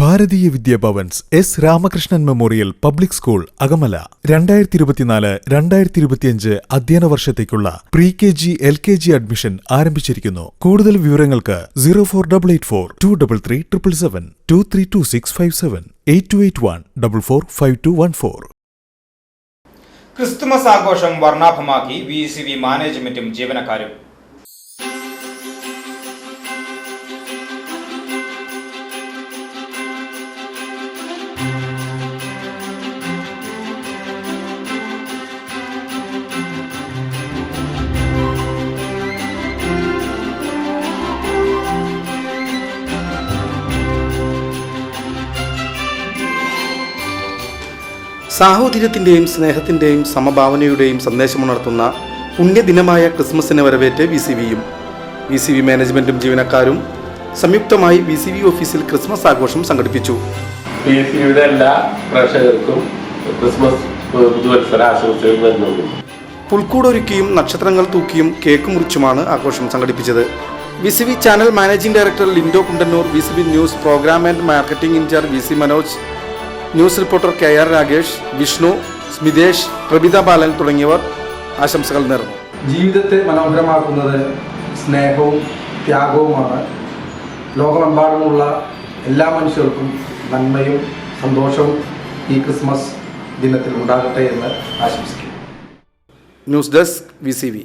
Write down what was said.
Bharatiya Vidya Bhavan's S Ramakrishnan memorial public school Akamala. രണ്ടായിരത്തി ഇരുപത്തിനാല് രണ്ടായിരത്തി ഇരുപത്തിയഞ്ച് അധ്യയന വർഷത്തേക്കുള്ള pre K G L K G admission ആരംഭിച്ചിരിക്കുന്നു. കൂടുതൽ വിവരങ്ങൾക്ക് zero four double eight four two double three triple seven two three two six five seven eight two eight one double four five two one four Christmas ആഘോഷം വർണാഭമാക്കി V C V മാനേജ്മെന്റും ജീവനക്കാരും സാഹോദര്യത്തിന്റെയും സ്നേഹത്തിന്റെയും സമഭാവനയുടെയും സന്ദേശമുണർത്തുന്ന പുണ്യദിനമായ ക്രിസ്മസിനെ വരവേറ്റ് വി സി വിയും. വി സി വി മാനേജ്മെന്റും ജീവനക്കാരും സംയുക്തമായി വി സി വി ഓഫീസിൽ ക്രിസ്മസ് ആഘോഷം സംഘടിപ്പിച്ചു. വി സി വിയുടെ എല്ലാ പ്രേക്ഷകർക്കും ക്രിസ്മസ് പുതുവത്സര ആശംസകൾ പുൽക്കൂടൊരുക്കിയും നക്ഷത്രങ്ങൾ തൂക്കിയും കേക്ക് മുറിച്ചുമാണ് ആഘോഷം സംഘടിപ്പിച്ചത്. V C V channel managing director Lindo Kundannoor V C V news program and marketing in charge V C Manoj news reporter K R Rakesh Vishnu Smithesh Prabhitha Balan തുടങ്ങിയവർ ആശംസകൾ നേർന്നു. ജീവിതത്തെ മനോഹരമാക്കുന്നത് സ്നേഹവും ത്യാഗവുമാണ്. ലോകമെമ്പാടുമുള്ള എല്ലാ മനുഷ്യർക്കും നന്മയും സന്തോഷവും ഈ ക്രിസ്മസ് ദിനത്തിൽ ഉണ്ടാകട്ടെ എന്ന് ആശംസിക്കുന്നു. News desk V C V.